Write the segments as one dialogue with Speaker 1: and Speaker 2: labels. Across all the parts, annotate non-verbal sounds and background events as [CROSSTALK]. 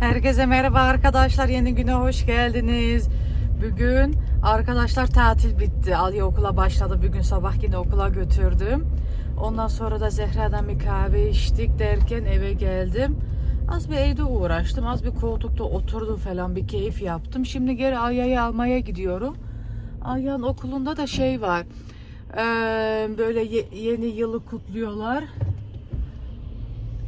Speaker 1: Herkese merhaba arkadaşlar. Yeni güne hoş geldiniz. Bugün arkadaşlar tatil bitti. Aliye okula başladı. Bugün sabah yine okula götürdüm. Ondan sonra da Zehra'dan bir kahve içtik derken eve geldim. Az bir evde uğraştım. Az bir koltukta oturdum falan bir keyif yaptım. Şimdi geri Alya'yı almaya gidiyorum. Alya'nın okulunda da şey var. Ee, böyle ye- yeni yılı kutluyorlar.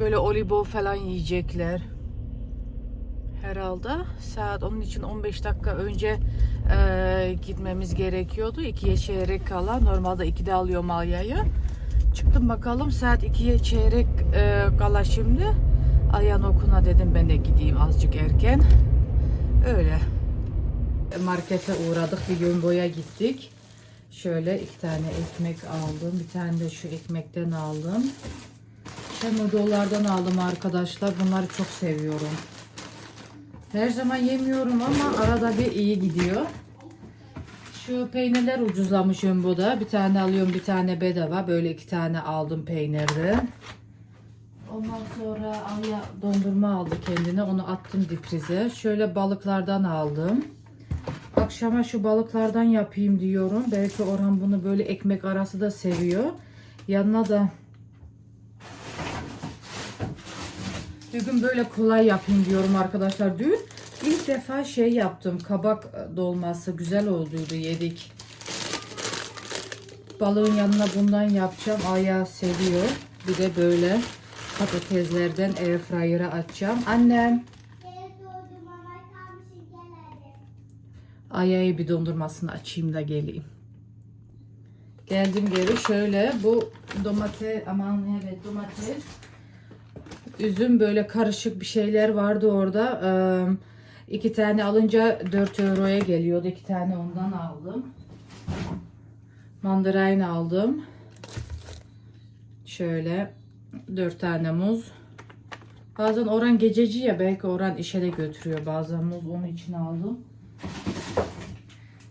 Speaker 1: Böyle olibo falan yiyecekler herhalde. Saat onun için 15 dakika önce e, gitmemiz gerekiyordu. 2'ye çeyrek kala. Normalde 2'de alıyor Alya'yı. Çıktım bakalım saat 2'ye çeyrek e, kala şimdi. Alya'nın okuna dedim ben de gideyim azıcık erken. Öyle. Markete uğradık. Bir gün boya gittik. Şöyle iki tane ekmek aldım. Bir tane de şu ekmekten aldım. Çemodolardan aldım arkadaşlar. Bunları çok seviyorum. Her zaman yemiyorum ama arada bir iyi gidiyor. Şu peynirler ucuzlamış da. Bir tane alıyorum bir tane bedava. Böyle iki tane aldım peynirde. Ondan sonra Alya dondurma aldı kendine. Onu attım diprize. Şöyle balıklardan aldım. Akşama şu balıklardan yapayım diyorum. Belki Orhan bunu böyle ekmek arası da seviyor. Yanına da Bugün böyle kolay yapayım diyorum arkadaşlar. Dün ilk defa şey yaptım. Kabak dolması güzel olduydu yedik. Balığın yanına bundan yapacağım. Aya seviyor. Bir de böyle patateslerden airfryer'a atacağım. Annem Aya'yı bir dondurmasını açayım da geleyim. Geldim geri şöyle bu domates aman evet domates üzüm böyle karışık bir şeyler vardı orada. Ee, iki tane alınca 4 euroya geliyordu. İki tane ondan aldım. Mandarina aldım. Şöyle dört tane muz. Bazen oran gececi ya belki oran işe de götürüyor. Bazen muz onun için aldım.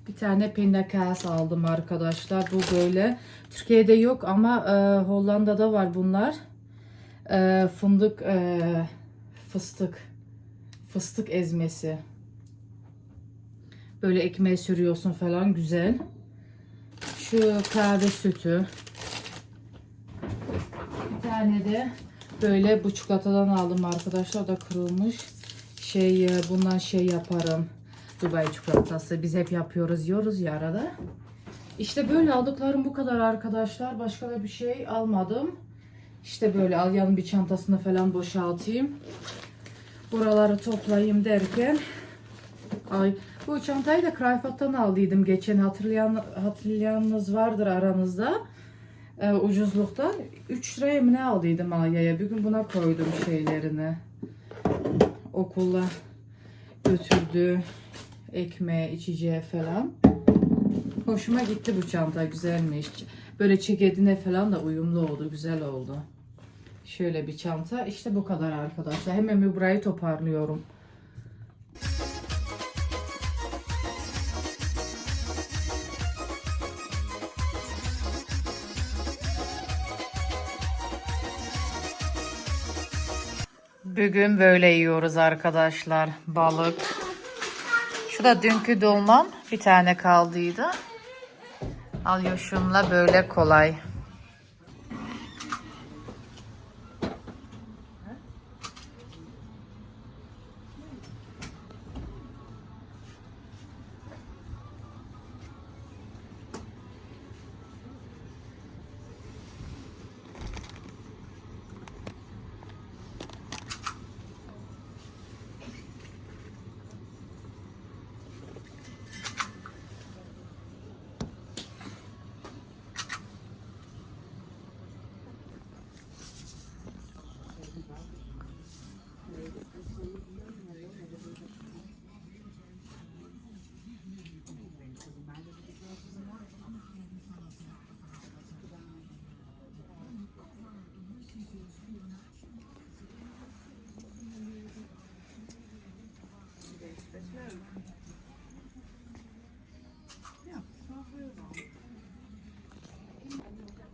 Speaker 1: Bir tane pindakas aldım arkadaşlar. Bu böyle Türkiye'de yok ama e, Hollanda'da var bunlar. E, fındık e, fıstık fıstık ezmesi. Böyle ekmeğe sürüyorsun falan güzel. Şu kahve sütü. Bir tane de böyle bu çikolatadan aldım arkadaşlar. O da kırılmış. Şey bundan şey yaparım. Dubai çikolatası. Biz hep yapıyoruz, yiyoruz ya arada. İşte böyle aldıklarım bu kadar arkadaşlar. Başka da bir şey almadım. İşte böyle Alya'nın bir çantasını falan boşaltayım. Buraları toplayayım derken ay bu çantayı da Krayfat'tan aldıydım geçen hatırlayan hatırlayanınız vardır aranızda. Ee, ucuzluktan 3 liraya mı ne aldıydım Alya'ya. Bir gün buna koydum şeylerini. Okula götürdü ekmeğe, içeceğe falan. Hoşuma gitti bu çanta güzelmiş. Böyle ceketine falan da uyumlu oldu, güzel oldu. Şöyle bir çanta. İşte bu kadar arkadaşlar. Hemen bir burayı toparlıyorum. Bugün böyle yiyoruz arkadaşlar. Balık. Şu da dünkü dolmam. Bir tane kaldıydı. Alyoşumla böyle kolay.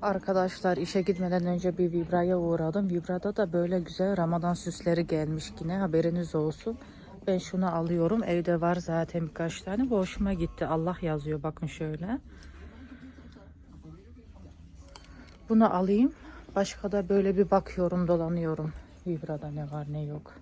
Speaker 1: Arkadaşlar işe gitmeden önce bir Vibra'ya uğradım. Vibra'da da böyle güzel Ramazan süsleri gelmiş yine haberiniz olsun. Ben şunu alıyorum. Evde var zaten birkaç tane. Bu hoşuma gitti. Allah yazıyor bakın şöyle. Bunu alayım. Başka da böyle bir bakıyorum dolanıyorum. Vibra'da ne var ne yok.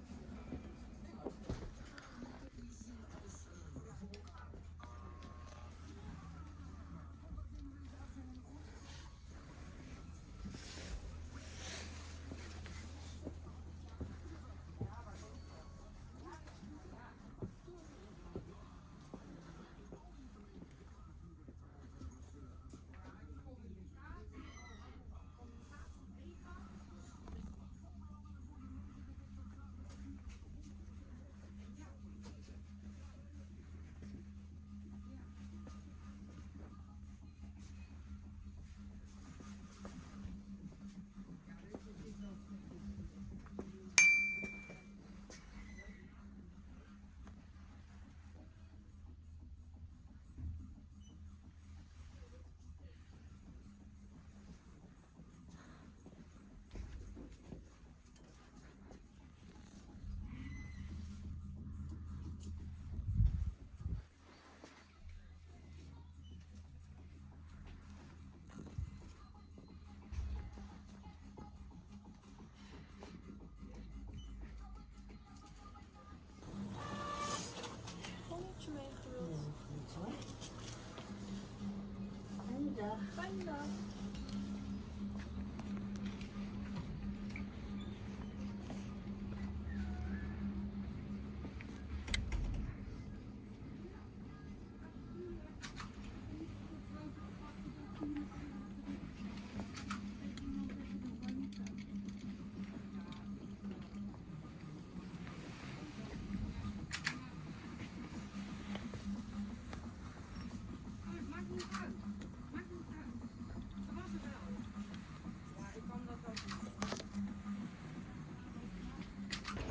Speaker 1: Hello.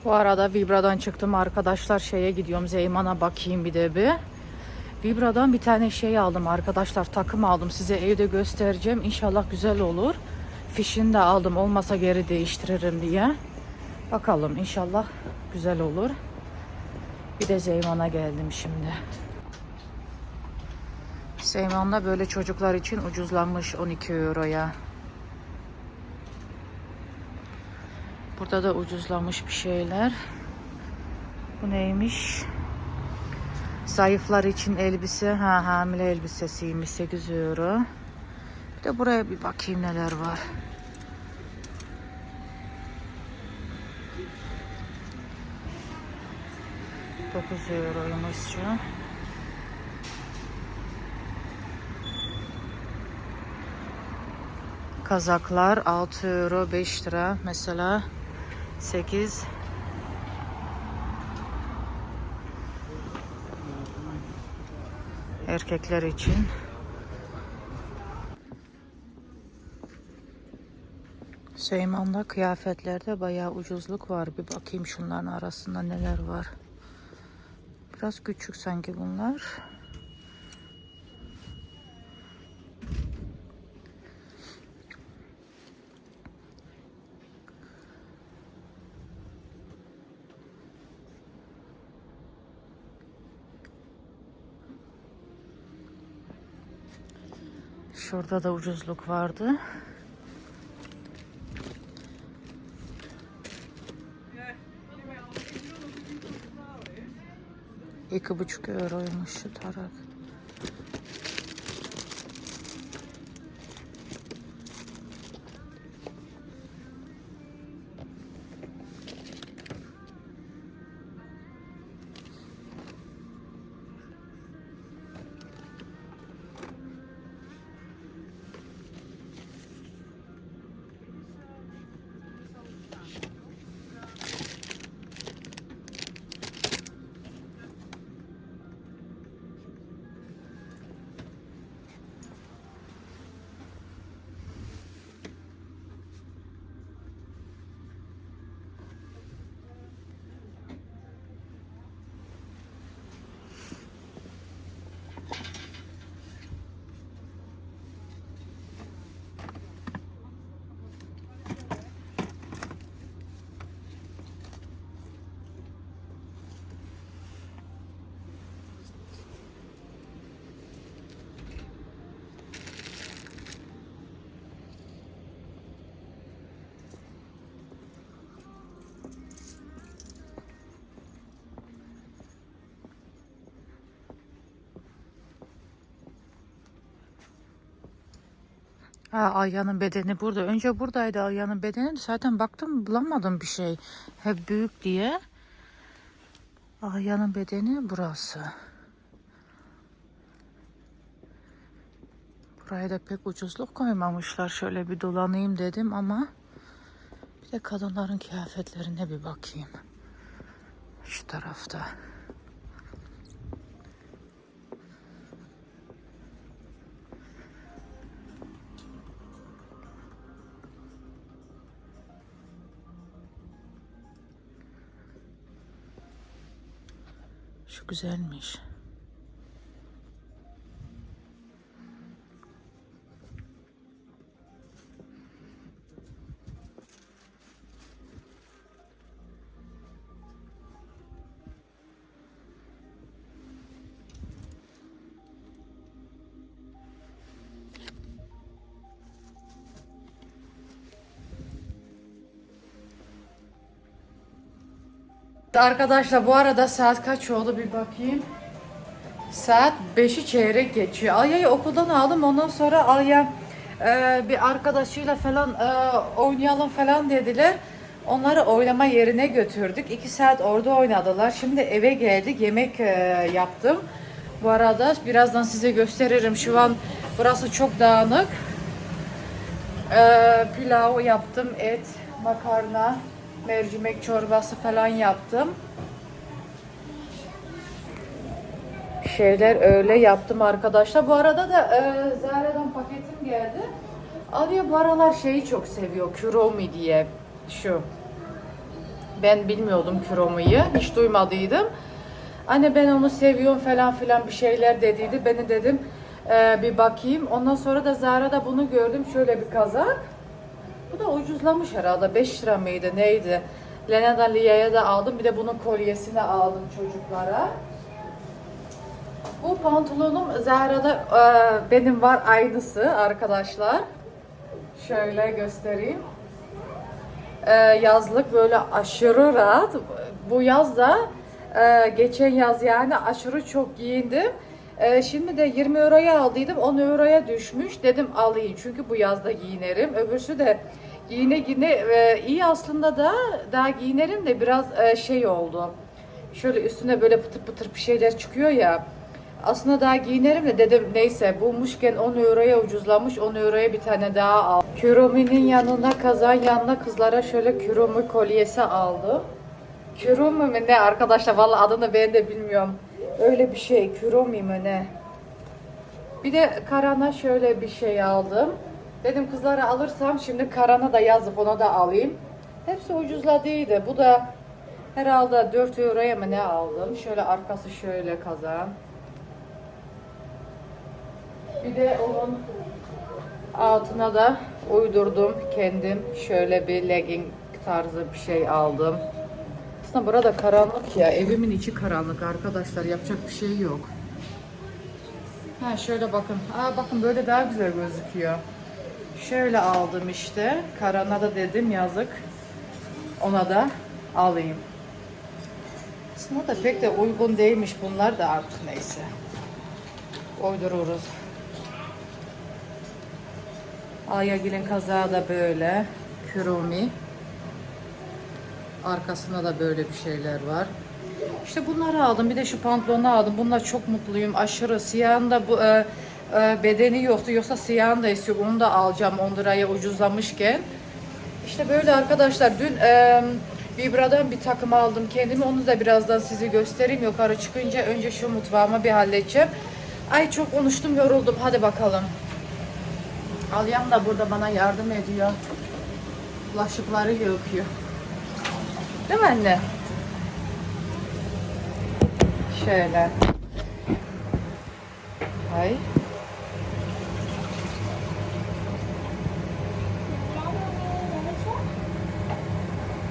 Speaker 1: Bu arada Vibra'dan çıktım arkadaşlar şeye gidiyorum Zeyman'a bakayım bir de bir. Vibra'dan bir tane şey aldım arkadaşlar takım aldım size evde göstereceğim İnşallah güzel olur. Fişini de aldım olmasa geri değiştiririm diye. Bakalım inşallah güzel olur. Bir de Zeyman'a geldim şimdi. Zeyman'da böyle çocuklar için ucuzlanmış 12 euroya. Burada da ucuzlamış bir şeyler. Bu neymiş? Zayıflar için elbise. Ha hamile elbisesiymiş 8 euro. Bir de buraya bir bakayım neler var. Dokuz euroymuş şu. Kazaklar 6 euro 5 lira mesela 8 erkekler için Süleyman'da kıyafetlerde bayağı ucuzluk var. Bir bakayım şunların arasında neler var. Biraz küçük sanki bunlar. Şurada da ucuzluk vardı. İki buçuk euroymuş şu tarak. Ha, Alya'nın bedeni burada. Önce buradaydı Alya'nın bedeni. Zaten baktım bulamadım bir şey. Hep büyük diye. Alya'nın bedeni burası. Buraya da pek ucuzluk koymamışlar. Şöyle bir dolanayım dedim ama bir de kadınların kıyafetlerine bir bakayım. Şu tarafta. Güzelmiş. Arkadaşlar bu arada saat kaç oldu bir bakayım. Saat 5'i çeyrek geçiyor. Alya'yı okuldan aldım. Ondan sonra Alya e, bir arkadaşıyla falan e, oynayalım falan dediler. Onları oynama yerine götürdük. 2 saat orada oynadılar. Şimdi eve geldik. Yemek e, yaptım. Bu arada birazdan size gösteririm. Şu an burası çok dağınık. E, pilav yaptım. Et, makarna, mercimek çorbası falan yaptım. şeyler öyle yaptım arkadaşlar. Bu arada da e, Zara'dan paketim geldi. Alıyor bu aralar şeyi çok seviyor. Kuromi diye. Şu. Ben bilmiyordum Kuromi'yi. Hiç duymadıydım. Anne ben onu seviyorum falan filan bir şeyler dediydi. Beni dedim e, bir bakayım. Ondan sonra da Zara'da bunu gördüm. Şöyle bir kazak. Bu da ucuzlamış herhalde. 5 lira mıydı neydi? Lena'dan Lia'ya da aldım. Bir de bunun kolyesini aldım çocuklara. Bu pantolonum Zara'da e, benim var aynısı arkadaşlar. Şöyle göstereyim. E, yazlık böyle aşırı rahat. Bu yaz da e, geçen yaz yani aşırı çok giyindim. E, şimdi de 20 euroya aldıydım. 10 euroya düşmüş. Dedim alayım çünkü bu yazda giyinerim. Öbürsü de giyine giyine e, iyi aslında da daha giyinerim de biraz e, şey oldu. Şöyle üstüne böyle pıtır pıtır bir şeyler çıkıyor ya. Aslında daha giyinerim de dedim neyse bulmuşken 10 euroya ucuzlamış 10 euroya bir tane daha al. Kuromi'nin yanına kazan yanına kızlara şöyle Kuromi kolyesi aldım. Kuromi mi ne arkadaşlar valla adını ben de bilmiyorum. Öyle bir şey Kuromi mi? Bir de Karan'a şöyle bir şey aldım. Dedim kızlara alırsam şimdi Karan'a da yazıp ona da alayım. Hepsi ucuzladıydı. Bu da herhalde 4 euroya mı ne aldım. Şöyle arkası şöyle kazan. Bir de onun altına da uydurdum kendim. Şöyle bir legging tarzı bir şey aldım. Aslında burada karanlık ya. Evimin içi karanlık arkadaşlar. Yapacak bir şey yok. Ha şöyle bakın. Aa bakın böyle daha güzel gözüküyor. Şöyle aldım işte. Karana da dedim yazık. Ona da alayım. Aslında da pek de uygun değilmiş bunlar da artık neyse. Uydururuz. Ayagil'in kazağı da böyle. Kuromi. Arkasında da böyle bir şeyler var. İşte bunları aldım. Bir de şu pantolonu aldım. Bununla çok mutluyum. Aşırı. Siyahın da bu e, e, bedeni yoktu. Yoksa siyahını da istiyorum. Onu da alacağım 10 liraya ucuzlamışken. İşte böyle arkadaşlar. Dün e, Vibra'dan bir takım aldım kendime. Onu da birazdan size göstereyim. Yukarı çıkınca önce şu mutfağıma bir halledeceğim. Ay çok konuştum yoruldum. Hadi bakalım. Alyam da burada bana yardım ediyor. Bulaşıkları yıkıyor. Değil mi anne? Şöyle. Ay.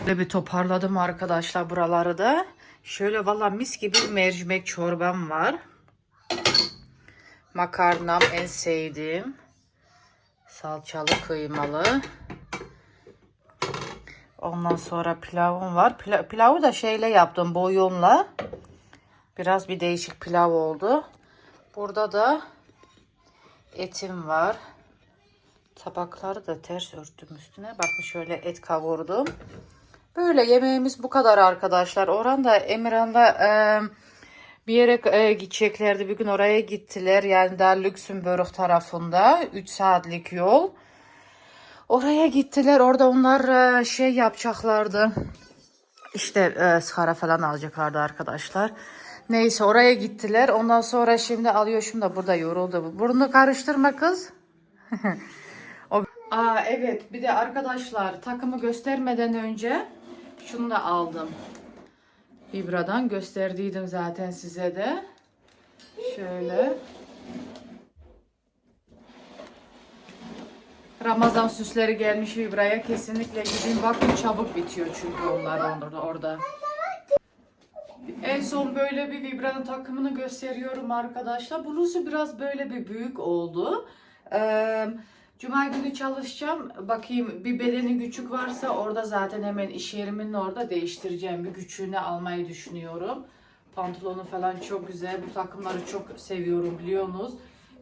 Speaker 1: Böyle bir toparladım arkadaşlar buraları da. Şöyle valla mis gibi mercimek çorbam var. Makarnam en sevdiğim. Salçalı kıymalı. Ondan sonra pilavım var. Pila- pilavı da şeyle yaptım boyunla. Biraz bir değişik pilav oldu. Burada da etim var. Tabakları da ters örttüm üstüne. Bakın şöyle et kavurdum. Böyle yemeğimiz bu kadar arkadaşlar. Orhan da Emirhan da e, bir yere e, gideceklerdi. Bir gün oraya gittiler. Yani daha Lüksemburg tarafında. 3 saatlik yol. Oraya gittiler. Orada onlar e, şey yapacaklardı. İşte e, sigara falan alacaklardı arkadaşlar. Neyse oraya gittiler. Ondan sonra şimdi alıyor şimdi da burada yoruldu. Burnu karıştırma kız. [LAUGHS] o... Aa evet bir de arkadaşlar takımı göstermeden önce şunu da aldım. Vibra'dan gösterdiydim zaten size de. Şöyle. Ramazan süsleri gelmiş Vibra'ya kesinlikle gidin bakın çabuk bitiyor çünkü onlar orada. orada. En son böyle bir Vibra'nın takımını gösteriyorum arkadaşlar. Burası biraz böyle bir büyük oldu. Cuma günü çalışacağım. Bakayım bir bedeni küçük varsa orada zaten hemen iş yerimin orada değiştireceğim. Bir küçüğünü almayı düşünüyorum. Pantolonu falan çok güzel. Bu takımları çok seviyorum biliyorsunuz.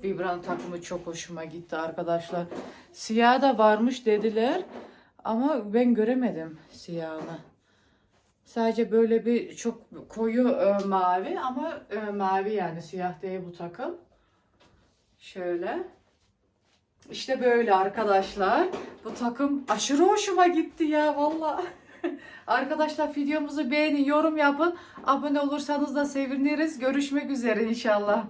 Speaker 1: Vibran takımı çok hoşuma gitti arkadaşlar. Siyah da varmış dediler. Ama ben göremedim siyahını. Sadece böyle bir çok koyu e, mavi ama e, mavi yani siyah değil bu takım. Şöyle. İşte böyle arkadaşlar. Bu takım aşırı hoşuma gitti ya valla. [LAUGHS] arkadaşlar videomuzu beğenin, yorum yapın. Abone olursanız da seviniriz. Görüşmek üzere inşallah.